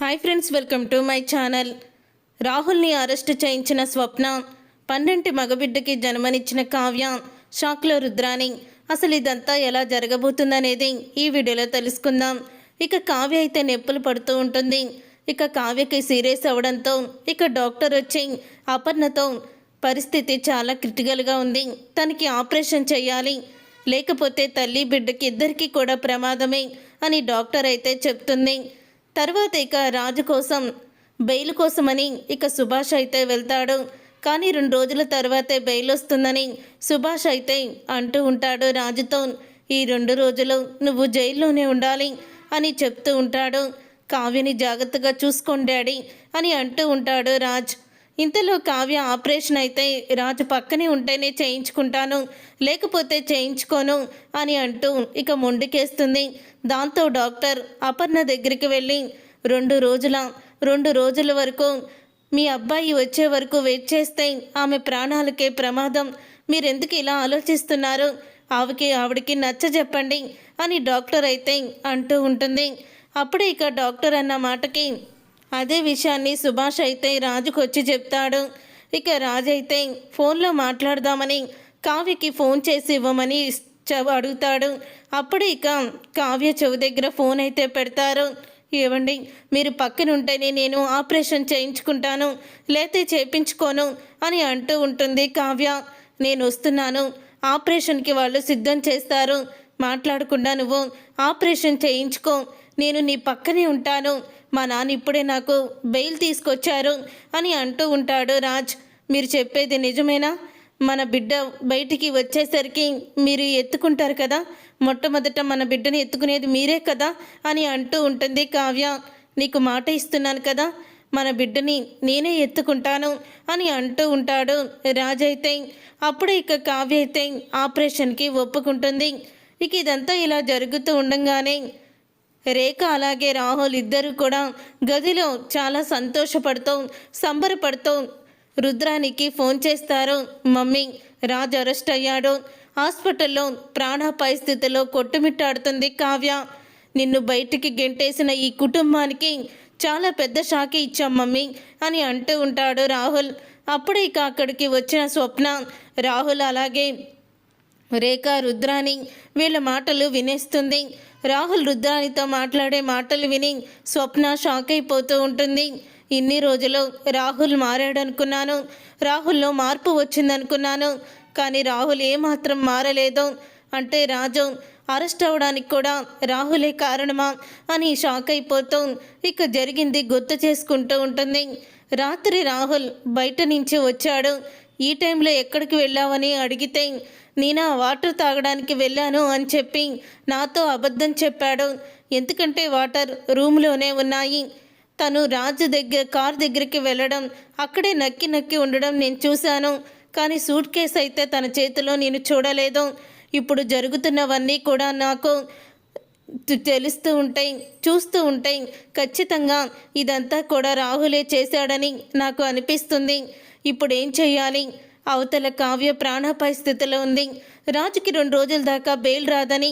Hi friends welcome to my channel రాహుల్ని arrest చేయించిన స్వప్న పన్నెంటి మగబిడ్డకి జన్మనిచ్చిన కావ్య షాక్లో రుద్రాని అసలు ఇదంతా ఎలా జరగబోతుందనేది ఈ వీడియోలో తెలుసుకుందాం. ఇక కావ్య అయితే నొప్పులు పడుతూ ఉంటుంది. ఇక కావ్యకి సీరియస్ అవ్వడంతో ఇక డాక్టర్ వచ్చి అపర్ణతో పరిస్థితి చాలా క్రిటికల్గా ఉంది. తనకి ఆపరేషన్ చేయాలి. లేకపోతే తల్లి బిడ్డకి ఇద్దరికీ కూడా ప్రమాదమే అని డాక్టర్ అయితే చెప్తుంది. తర్వాత ఇక రాజు కోసం బెయిల్ కోసమని ఇక సుభాష్ అయితే వెళ్తాడు. కానీ రెండు రోజుల తర్వాతే బెయిల్ వస్తుందని సుభాష్ అయితే అంటూ ఉంటాడు రాజుతో. ఈ రెండు రోజులు నువ్వు జైల్లోనే ఉండాలి అని చెప్తూ ఉంటాడు. కావ్యని జాగ్రత్తగా చూసుకోండి డాడీ అని అంటూ ఉంటాడు రాజ్. ఇంతలో కావ్య ఆపరేషన్ అయితే రాజు పక్కనే ఉంటేనే చేయించుకుంటాను లేకపోతే చేయించుకోను అని అంటూ ఇక మొండికేస్తుంది. దాంతో డాక్టర్ అపర్ణ దగ్గరికి వెళ్ళి రెండు రోజుల రెండు రోజుల వరకు మీ అబ్బాయి వచ్చే వరకు వెయిట్ చేస్తే ఆమె ప్రాణాలకే ప్రమాదం. మీరెందుకు ఇలా ఆలోచిస్తున్నారు? ఆవికి ఆవిడికి నచ్చ చెప్పండి అని డాక్టర్ అయితే అంటూ ఉంటుంది. అప్పుడే ఇక డాక్టర్ అన్న మాటకి అదే విషయాన్ని సుభాష్ అయితే రాజుకు వచ్చి చెప్తాడు. ఇక రాజు అయితే ఫోన్లో మాట్లాడదామని కావ్యకి ఫోన్ చేసి ఇవ్వమని అడుగుతాడు. అప్పుడు ఇక కావ్య చెవు దగ్గర ఫోన్ అయితే పెడతారు. ఏవండి మీరు పక్కన ఉంటేనే నేను ఆపరేషన్ చేయించుకుంటాను లేతే చేయించుకోను అని అంటూ ఉంటుంది కావ్య. నేను వస్తున్నాను ఆపరేషన్కి వాళ్ళు సిద్ధం చేస్తారు. మాట్లాడకుండా నువ్వు ఆపరేషన్ చేయించుకో నేను నీ పక్కనే ఉంటాను. మా నాన్న ఇప్పుడే నాకు బెయిల్ తీసుకొచ్చారు అని అంటూ ఉంటాడు రాజ్. మీరు చెప్పేది నిజమేనా? మన బిడ్డ బయటికి వచ్చేసరికి మీరు ఎత్తుకుంటారు కదా? మొట్టమొదట మన బిడ్డని ఎత్తుకునేది మీరే కదా? అని అంటూ ఉంటుంది కావ్య. నీకు మాట ఇస్తున్నాను కదా? మన బిడ్డని నేనే ఎత్తుకుంటాను అని అంటూ ఉంటాడు రాజైతే అప్పుడే ఇక కావ్య అయితే ఆపరేషన్కి ఒప్పుకుంటుంది. ఇక ఇదంతా ఇలా జరుగుతూ ఉండంగానే రేఖ అలాగే రాహుల్ ఇద్దరు కూడా గదిలో చాలా సంతోషపడుతూ సంబరపడుతూ రుద్రానికి ఫోన్ చేస్తారు. మమ్మీ రాజ్ అరెస్ట్ అయ్యాడు. హాస్పిటల్లో ప్రాణాపాయ స్థితిలో కొట్టుమిట్టాడుతుంది కావ్య. నిన్ను బయటికి గెంటేసిన ఈ కుటుంబానికి చాలా పెద్ద షాకి ఇచ్చాం మమ్మీ అని అంటూ ఉంటాడు రాహుల్. అప్పుడే ఇక అక్కడికి వచ్చిన స్వప్న రాహుల్ అలాగే రేఖ రుద్రాని వీళ్ళ మాటలు వినేస్తుంది. రాహుల్ రుద్రానితో మాట్లాడే మాటలు విని స్వప్న షాక్ అయిపోతూ ఉంటుంది. ఇన్ని రోజులు రాహుల్ మారాడనుకున్నాను. రాహుల్లో మార్పు వచ్చిందనుకున్నాను. కానీ రాహుల్ ఏమాత్రం మారలేదు. అంటే రాజు అరెస్ట్ అవ్వడానికి కూడా రాహులే కారణమా అని షాక్ అయిపోతూ ఇక జరిగింది గుర్తు చేసుకుంటూ ఉంటుంది. రాత్రి రాహుల్ బయట నుంచి వచ్చాడు. ఈ టైంలో ఎక్కడికి వెళ్ళావని అడిగితే నేను ఆ వాటర్ తాగడానికి వెళ్ళాను అని చెప్పి నాతో అబద్ధం చెప్పాడు. ఎందుకంటే వాటర్ రూమ్లోనే ఉన్నాయి. తను రాజు దగ్గర కార్ దగ్గరికి వెళ్ళడం అక్కడే నక్కి నక్కి ఉండడం నేను చూశాను. కానీ సూట్ కేస్ అయితే తన చేతిలో నేను చూడలేదు. ఇప్పుడు జరుగుతున్నవన్నీ కూడా నాకు తెలుస్తూ ఉంటాయి చూస్తూ ఉంటాయి. ఖచ్చితంగా ఇదంతా కూడా రాహులే చేశాడని నాకు అనిపిస్తుంది. ఇప్పుడు ఏం చేయాలి అవతల కావ్య ప్రాణాపాయ స్థితిలో ఉంది. రాజుకి రెండు రోజుల దాకా బెయిల్ రాదని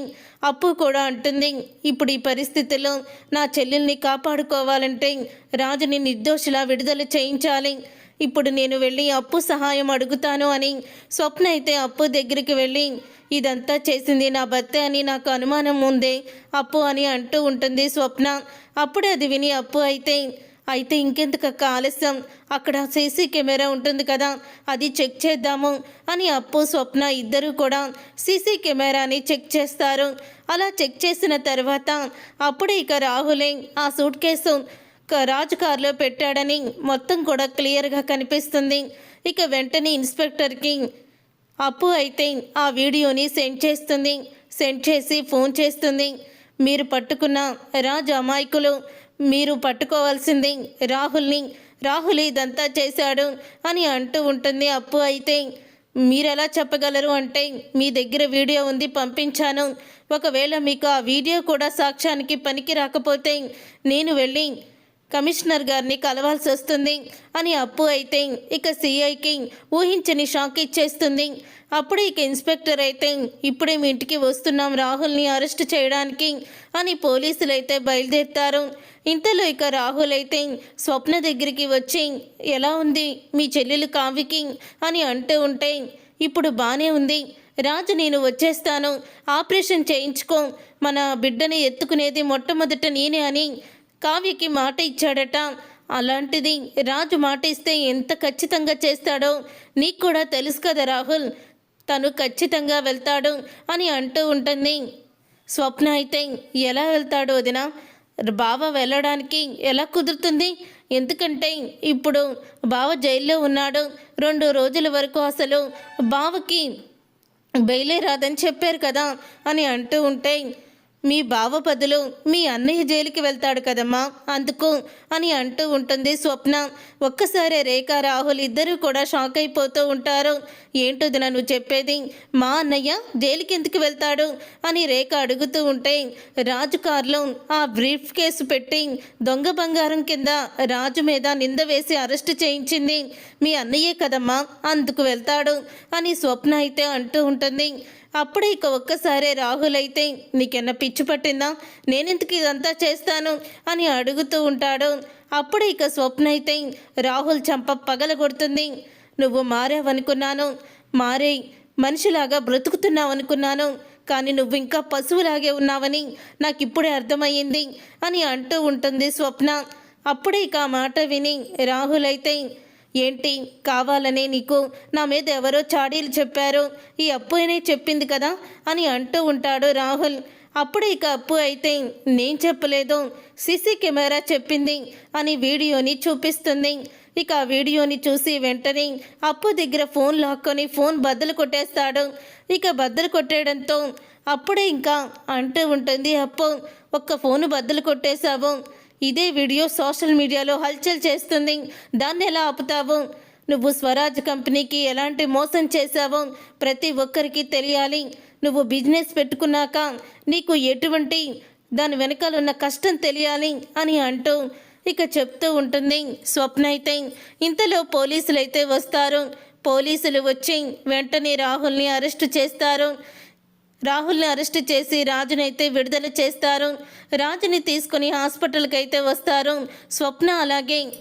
అప్పు కూడా అంటుంది. ఇప్పుడు ఈ పరిస్థితిలో నా చెల్లెల్ని కాపాడుకోవాలంటే రాజుని నిర్దోషిలా విడుదల చేయించాలి. ఇప్పుడు నేను వెళ్ళి అప్పు సహాయం అడుగుతాను అని స్వప్న అయితే అప్పు దగ్గరికి వెళ్ళి ఇదంతా చేసింది నా భర్తే అని నాకు అనుమానం ఉందే అప్పు అని అంటూ ఉంటుంది స్వప్న. అప్పుడే అది విని అప్పు అయితే అయితే ఇంకెందుకక్క ఆలస్యం? అక్కడ సీసీ కెమెరా ఉంటుంది కదా అది చెక్ చేద్దాము అని అప్పు స్వప్న ఇద్దరూ కూడా సీసీ కెమెరాని చెక్ చేస్తారు. అలా చెక్ చేసిన తర్వాత అప్పుడే ఇక రాహులే ఆ సూట్ కేసు క- రాజు కారులో పెట్టాడని మొత్తం కూడా క్లియర్గా కనిపిస్తుంది. ఇక వెంటనే ఇన్స్పెక్టర్కి అప్పు అయితే ఆ వీడియోని సెండ్ చేస్తుంది. సెండ్ చేసి ఫోన్ చేస్తుంది. మీరు పట్టుకున్న రాజు అమాయకులు మీరు పట్టుకోవాల్సింది రాహుల్ని. రాహుల్ ఇదంతా చేశాడు అని అంటూ ఉంటుంది. అప్పు అయితే మీరెలా చెప్పగలరు అంటే మీ దగ్గర వీడియో ఉంది పంపించాను. ఒకవేళ మీకు ఆ వీడియో కూడా సాక్ష్యానికి పనికి రాకపోతే నేను వెళ్ళి కమిషనర్ గారిని కలవాల్సి వస్తుంది అని అప్పు అయితే ఇక సిఐకి ఊహించని షాక్ ఇచ్చేస్తుంది. అప్పుడు ఇక ఇన్స్పెక్టర్ అయితే ఇప్పుడే మీ ఇంటికి వస్తున్నాం రాహుల్ని అరెస్ట్ చేయడానికి అని పోలీసులు అయితే బయలుదేరుతారు. ఇంతలో ఇక రాహుల్ అయితే స్వప్న దగ్గరికి వచ్చి ఎలా ఉంది మీ చెల్లెలు కావికి అని అంటూ ఉంటే ఇప్పుడు బాగానే ఉంది. రాజు నేను వచ్చేస్తాను. ఆపరేషన్ చేయించుకో. మన బిడ్డని ఎత్తుకునేది మొట్టమొదట నేనే అని కావ్యకి మాట ఇచ్చాడట. అలాంటిది రాజు మాట ఇస్తే ఎంత ఖచ్చితంగా చేస్తాడో నీకు కూడా తెలుసు కదా రాహుల్. తను ఖచ్చితంగా వెళ్తాడు అని అంటూ ఉంటుంది. స్వప్న అయితే ఎలా వెళ్తాడు వదిన? బావ వెళ్ళడానికి ఎలా కుదురుతుంది? ఎందుకంటే ఇప్పుడు బావ జైల్లో ఉన్నాడు. రెండు రోజుల వరకు అసలు బావకి బెయిలే రాదని చెప్పారు కదా అని అంటూ ఉంటే మీ బావ బదులు మీ అన్నయ్య జైలుకి వెళ్తాడు కదమ్మా అందుకు అని అంటూ ఉంటుంది స్వప్న. ఒక్కసారి రేఖ రాహుల్ ఇద్దరూ కూడా షాక్ అయిపోతూ ఉంటారు. ఏంటోది నన్ను చెప్పేది? మా అన్నయ్య జైలుకి ఎందుకు వెళ్తాడు? అని రేఖ అడుగుతూ ఉంటే రాజు కారులో ఆ బ్రీఫ్ కేసు పెట్టి దొంగ బంగారం కింద రాజు మీద నింద వేసి అరెస్ట్ చేయించింది. మీ అన్నయ్యే కదమ్మా అందుకు వెళ్తాడు అని స్వప్న అయితే అంటూ ఉంటుంది. అప్పుడే ఇక ఒక్కసారే రాహుల్ అయితే నీకెన్న పిచ్చి పట్టిందా? నేనెందుకు ఇదంతా చేస్తాను? అని అడుగుతూ ఉంటాడు. అప్పుడే ఇక స్వప్న అయితే రాహుల్ చంప పగల కొడుతుంది. నువ్వు మారావనుకున్నాను. మారే మనిషిలాగా బ్రతుకుతున్నావు అనుకున్నాను కానీ నువ్వు ఇంకా పశువులాగే ఉన్నావని నాకు ఇప్పుడే అర్థమయ్యింది అని అంటూ ఉంటుంది స్వప్న. అప్పుడే ఇక ఆ మాట విని రాహుల్ అయితే ఏంటి? కావాలనే నీకు నా మీద ఎవరో చాడీలు చెప్పారు. ఈ అప్పు అప్పునే చెప్పింది కదా? అని అంటూ ఉంటాడు రాహుల్. అప్పుడు ఇక అప్పు అయితే నేను చెప్పలేదు. సీసీ కెమెరా చెప్పింది అని వీడియోని చూపిస్తుంది. ఇక ఆ వీడియోని చూసి వెంటనే అప్పు దగ్గర ఫోన్ లాక్కొని ఫోన్ బద్దలు కొట్టేస్తాడు. ఇక బద్దలు కొట్టేయడంతో అప్పుడే ఇంకా అంటూ ఉంటుంది అప్పు ఒక్క ఫోను బద్దలు కొట్టేశావు. ఇదే వీడియో సోషల్ మీడియాలో హల్చల్ చేస్తుంది. దాన్ని ఎలా ఆపుతావు? నువ్వు స్వరాజ్ కంపెనీకి ఎలాంటి మోసం చేశావో ప్రతి ఒక్కరికి తెలియాలి. నువ్వు బిజినెస్ పెట్టుకున్నాక నీకు ఎటువంటి దాని వెనకాల ఉన్న కష్టం తెలియాలి అని అంటూ ఇక చెప్తూ ఉంటుంది స్వప్న అయితే. ఇంతలో పోలీసులు అయితే వస్తారు. పోలీసులు వచ్చి వెంటనే రాహుల్ని అరెస్ట్ చేస్తారు. రాహుల్ని అరెస్ట్ చేసి రాజునైతే విడుదల చేస్తారు. రాజుని తీసుకుని హాస్పిటల్కి అయితే వస్తారు. స్వప్న అలాగే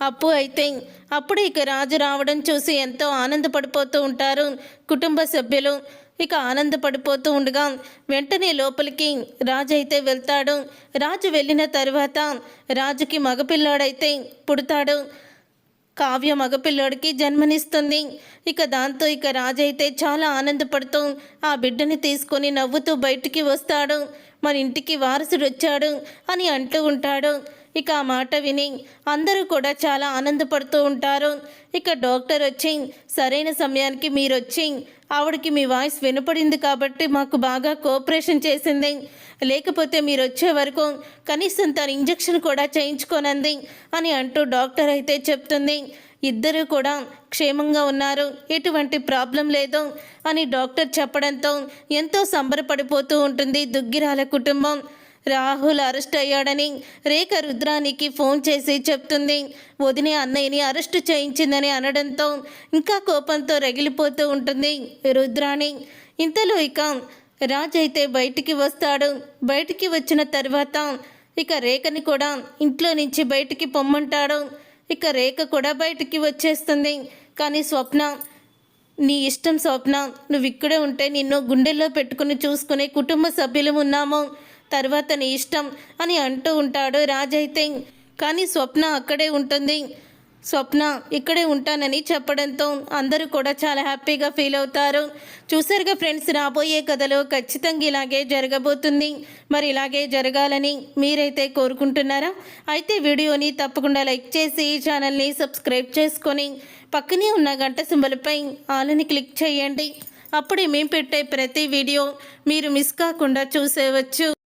అప్పు అయితే అప్పుడు ఇక రాజు రావడం చూసి ఎంతో ఆనందపడిపోతూ ఉంటారు. కుటుంబ సభ్యులు ఇక ఆనందపడిపోతూ ఉండగా వెంటనే లోపలికి రాజు అయితే వెళ్తాడు. రాజు వెళ్ళిన తర్వాత రాజుకి మగపిల్లాడైతే పుడతాడు. కావ్య మగపిల్లోడికి జన్మనిస్తుంది. ఇక దాంతో ఇక రాజైతే చాలా ఆనందపడుతూ ఆ బిడ్డని తీసుకొని నవ్వుతూ బయటికి వస్తాడు. మన ఇంటికి వారసుడు వచ్చాడు అని అంటూ ఉంటాడు. ఇక ఆ మాట విని అందరూ కూడా చాలా ఆనందపడుతూ ఉంటారు. ఇక డాక్టర్ వచ్చి సరైన సమయానికి మీరు వచ్చి ఆవిడకి మీ వాయిస్ వినపడింది కాబట్టి మాకు బాగా కోఆపరేషన్ చేసింది. లేకపోతే మీరు వచ్చే వరకు కనీసం తన ఇంజెక్షన్ కూడా చేయించుకోనంది అని అంటూ డాక్టర్ అయితే చెప్తుంది. ఇద్దరూ కూడా క్షేమంగా ఉన్నారు. ఎటువంటి ప్రాబ్లం లేదు అని డాక్టర్ చెప్పడంతో ఎంతో సంబరపడిపోతూ ఉంటుంది దుగ్గిరాల కుటుంబం. రాహుల్ అరెస్ట్ అయ్యాడని రేఖ రుద్రానికి ఫోన్ చేసి చెప్తుంది. వదిన అన్నయ్యని అరెస్ట్ చేయించిందని అనడంతో ఇంకా కోపంతో రగిలిపోతూ ఉంటుంది రుద్రాణి. ఇంతలో ఇక రాజ్ అయితే బయటికి వస్తాడు. బయటికి వచ్చిన తర్వాత ఇక రేఖని కూడా ఇంట్లో నుంచి బయటికి పొమ్మంటాడు. ఇక రేఖ కూడా బయటికి వచ్చేస్తుంది. కానీ స్వప్న నీ ఇష్టం స్వప్న నువ్వు ఇక్కడే ఉంటే నిన్ను గుండెల్లో పెట్టుకుని చూసుకునే కుటుంబ సభ్యులు ఉన్నాము. తర్వాత నీ ఇష్టం అని అంటూ ఉంటాడు రాజైతే కానీ స్వప్న అక్కడే ఉంటుంది. స్వప్న ఇక్కడే ఉంటానని చెప్పడంతో అందరూ కూడా చాలా హ్యాపీగా ఫీల్ అవుతారు. చూసారుగా ఫ్రెండ్స్ రాబోయే కథలో ఖచ్చితంగా ఇలాగే జరగబోతుంది. మరి ఇలాగే జరగాలని మీరైతే కోరుకుంటున్నారా? అయితే వీడియోని తప్పకుండా లైక్ చేసి ఛానల్ని సబ్స్క్రైబ్ చేసుకొని పక్కనే ఉన్న గంట సింబల్పై ఆలని క్లిక్ చేయండి. అప్పుడే మేము పెట్టే ప్రతి వీడియో మీరు మిస్ కాకుండా చూసేవచ్చు.